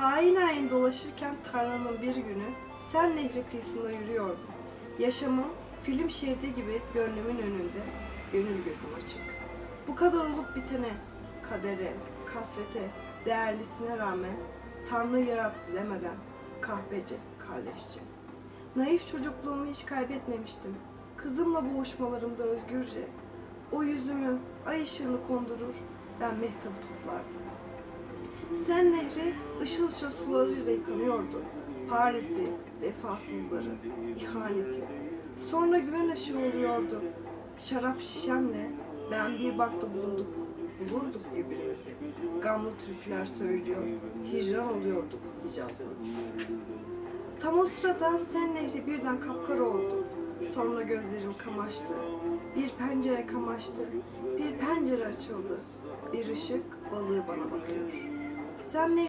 Hain hain dolaşırken Tanrı'nın bir günü sen nehri kıyısında yürüyordum. Yaşamım film şeridi gibi gönlümün önünde, gönül gözüm açık. Bu kadar olup bitene, kadere, kasvete, değerlisine rağmen Tanrı yarattı demeden kahveci, kardeşçi. Naif çocukluğumu hiç kaybetmemiştim. Kızımla boğuşmalarımda özgürce. O yüzümü ay ışığını kondurur, ben mehtabı toplardım. Sen nehri ışıl ışıl sularıyla yıkanıyordu. Paris'i, vefasızları, ihaneti. Sonra güven ışığı oluyordu. Şarap şişemle ben bir bakta bulunduk, bulurduk birbirimizi. Gamlı türküler söylüyor, hicran oluyorduk hicazlı. Tam o sırada sen nehri birden kapkara oldu. Sonra gözlerim kamaştı. Bir pencere kamaştı. Bir pencere açıldı. Bir ışık balığı bana bakıyor. Sen ne